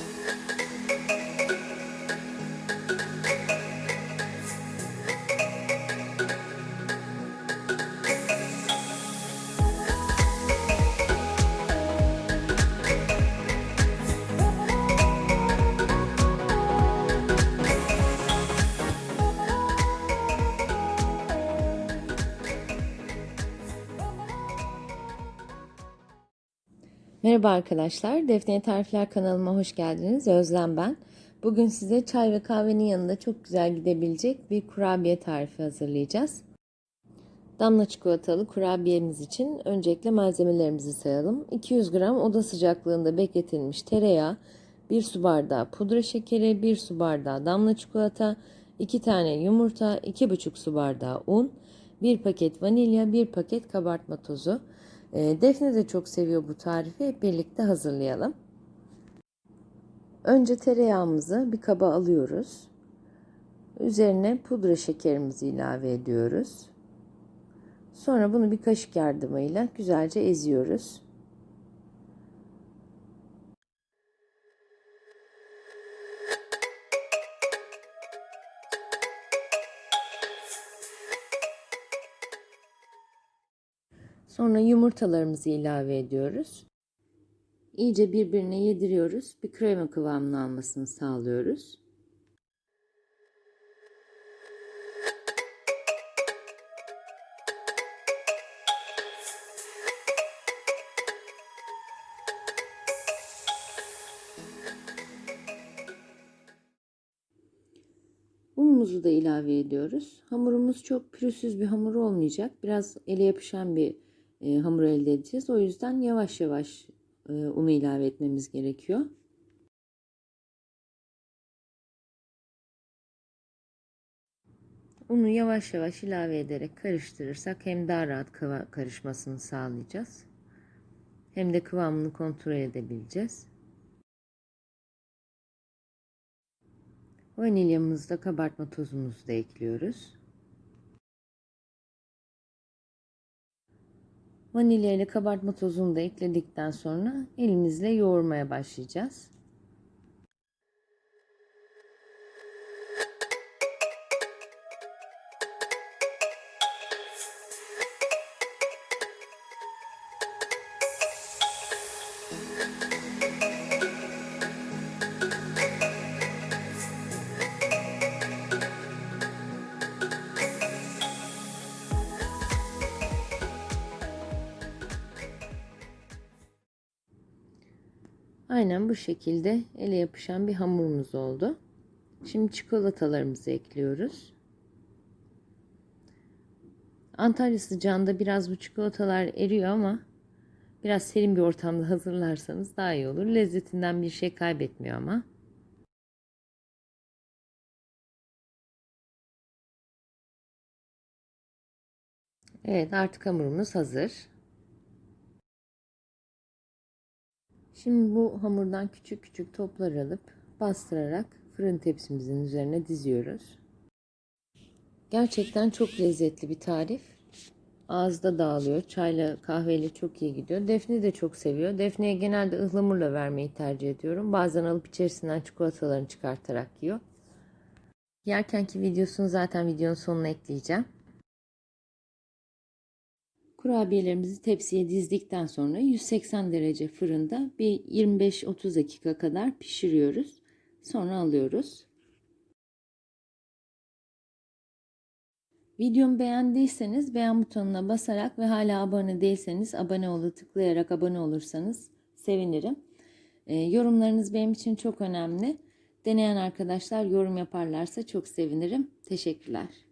フフフフ。Merhaba arkadaşlar, Defne Tarifler kanalıma hoş geldiniz. Özlem ben. Bugün size çay ve kahvenin yanında çok güzel gidebilecek bir kurabiye tarifi hazırlayacağız. Damla çikolatalı kurabiyemiz için öncelikle malzemelerimizi sayalım. 200 gram oda sıcaklığında bekletilmiş tereyağı, 1 su bardağı pudra şekeri, 1 su bardağı damla çikolata, 2 tane yumurta, 2,5 su bardağı un, 1 paket vanilya, 1 paket kabartma tozu. E, Defne de çok seviyor bu tarifi. Hep birlikte hazırlayalım. Önce tereyağımızı bir kaba alıyoruz. Üzerine pudra şekerimizi ilave ediyoruz. Sonra bunu bir kaşık yardımıyla güzelce eziyoruz. Sonra yumurtalarımızı ilave ediyoruz. İyice birbirine yediriyoruz. Bir krema kıvamını almasını sağlıyoruz. Unumuzu da ilave ediyoruz. Hamurumuz çok pürüzsüz bir hamur olmayacak. Biraz ele yapışan bir e, hamur elde edeceğiz. O yüzden yavaş yavaş e, unu ilave etmemiz gerekiyor. Unu yavaş yavaş ilave ederek karıştırırsak hem daha rahat karışmasını sağlayacağız. Hem de kıvamını kontrol edebileceğiz. Vanilyamızı da kabartma tozumuzu da ekliyoruz. Vanilya ile kabartma tozunu da ekledikten sonra elimizle yoğurmaya başlayacağız. Aynen bu şekilde ele yapışan bir hamurumuz oldu. Şimdi çikolatalarımızı ekliyoruz. Antalya sıcağında biraz bu çikolatalar eriyor ama biraz serin bir ortamda hazırlarsanız daha iyi olur. Lezzetinden bir şey kaybetmiyor ama. Evet artık hamurumuz hazır. Şimdi bu hamurdan küçük küçük toplar alıp bastırarak fırın tepsimizin üzerine diziyoruz. Gerçekten çok lezzetli bir tarif. Ağızda dağılıyor. Çayla kahveyle çok iyi gidiyor. Defne de çok seviyor. Defne'ye genelde ıhlamurla vermeyi tercih ediyorum. Bazen alıp içerisinden çikolatalarını çıkartarak yiyor. Yerkenki videosunu zaten videonun sonuna ekleyeceğim. Kurabiyelerimizi tepsiye dizdikten sonra 180 derece fırında bir 25-30 dakika kadar pişiriyoruz. Sonra alıyoruz. Videomu beğendiyseniz beğen butonuna basarak ve hala abone değilseniz abone olu tıklayarak abone olursanız sevinirim. E, yorumlarınız benim için çok önemli. Deneyen arkadaşlar yorum yaparlarsa çok sevinirim. Teşekkürler.